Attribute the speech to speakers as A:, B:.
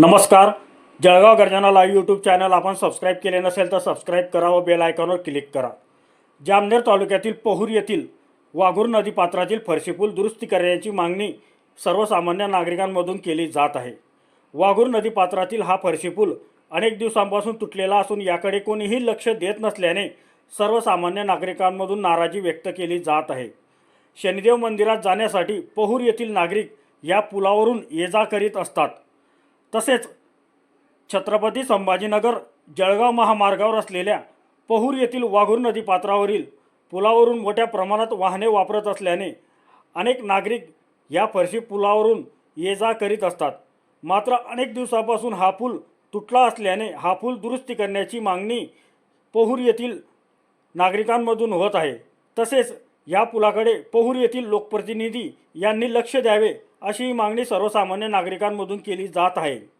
A: नमस्कार. Jalgaon Garjana live YouTube channel आपण subscribe केले नसेल तर सबस्क्राईब करा व बेल आयकॉनवर क्लिक करा. जामनेर तालुक्यातील पोहूर येथील वाघूर नदी पात्रातील फरशीपूल दुरुस्ती करण्याची मागणी सर्वसामान्य नागरिकांमधून केली जात आहे. वाघूर नदी पात्रातील हा फरशीपूल अनेक दिवसांपासून तुटलेला असून याकडे कोणीही लक्ष देत नसल्याने सर्वसामान्य नागरिकांमधून नाराजी व्यक्त केली जात आहे. शनिदेव मंदिरात जाण्यासाठी पोहूर येथील नागरिक या पुलावरून ये जा करीत असतात. तसेच छत्रपती संभाजीनगर जळगाव महामार्गावर असलेल्या पहूर येथील वाघूर नदी पात्रावरील पुलावरून मोठ्या प्रमाणात वाहने वापरत असल्याने अनेक नागरिक या फरशी पुलावरून ये जा करीत असतात. मात्र अनेक दिवसापासून हा पूल तुटला असल्याने हा पूल दुरुस्ती करण्याची मागणी पहूर येथील नागरिकांमधून होत आहे. तसेच या पुलाकडे पहूर येथील लोकप्रतिनिधी यांनी लक्ष द्यावे अशी मागणी सर्वसामान्य नागरिकांमधून केली जात आहे.